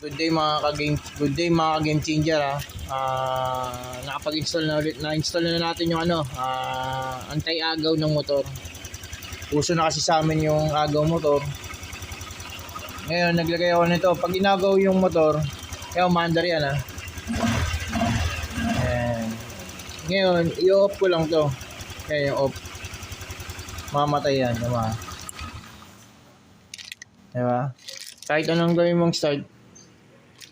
Good day mga ka-game Good day mga ka-game changer ha. Ah, nakapag-install na ulit. Na-install na natin yung ano, ah, anti-agaw ng motor. Uso na kasi sa amin yung agaw motor. Ngayon, naglagay ako nito. Pag inagaw yung motor, kaya umandar yan ha. Ayan. Ngayon, i-off ko lang to. Kaya off. Mamatay yan, diba? Diba? Kahit anong gawin mong start,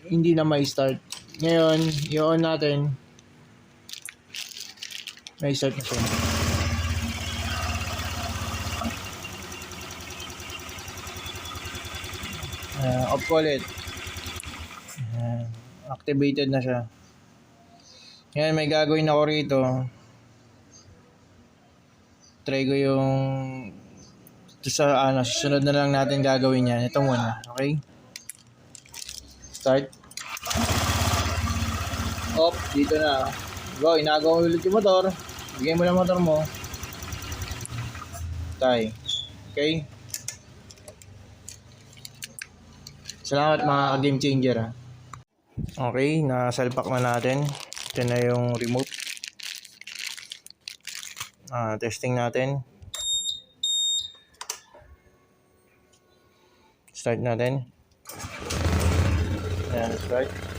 hindi na may start. Ngayon, i-on natin. May start na siya. Uh, off ko ulit. Ayan. activated na siya. Ngayon, may gagawin ako rito. Try ko yung ito sa ano, susunod na lang natin gagawin yan. Ito muna, okay? Start. Off, dito na. Go, inagaw ulit yung motor. Bigay mo lang motor mo. Tay. Okay? Salamat mga game changer ha. Okay, nasalpak na natin. Ito na yung remote. Ah, testing natin. Start natin. Ayan, start.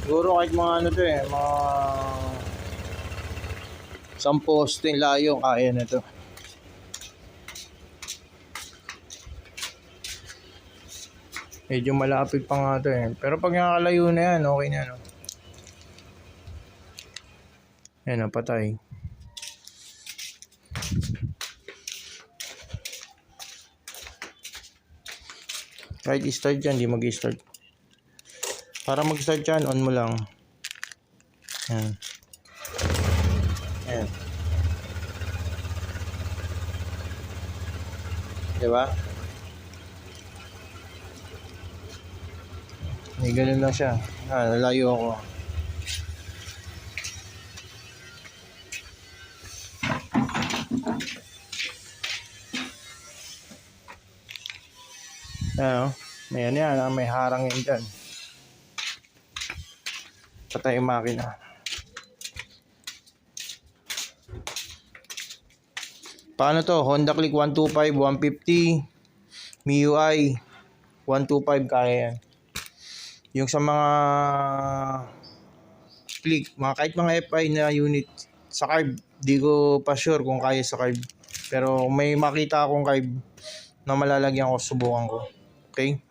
Siguro kahit mga ano to eh, mga isang poste layo kaya na to. Medyo malapit pa nga to eh. Pero pag nakakalayo na yan, okay na no. Ayan, napatay. Kahit i-start yan, di mag-start. Para mag-start yan, on mo lang. Ayan. Ayan. Diba? May ganun lang siya. Ah, nalayo ako. Ano? May ano yan, ah, may harang yan dyan. Patay yung makina. Paano to? Honda Click 125, 150, MIUI 125 kaya yan. Yung sa mga click, mga kahit mga FI na unit sa carb, di ko pa sure kung kaya sa carb. Pero may makita akong carb na malalagyan ko, subukan ko. Okay?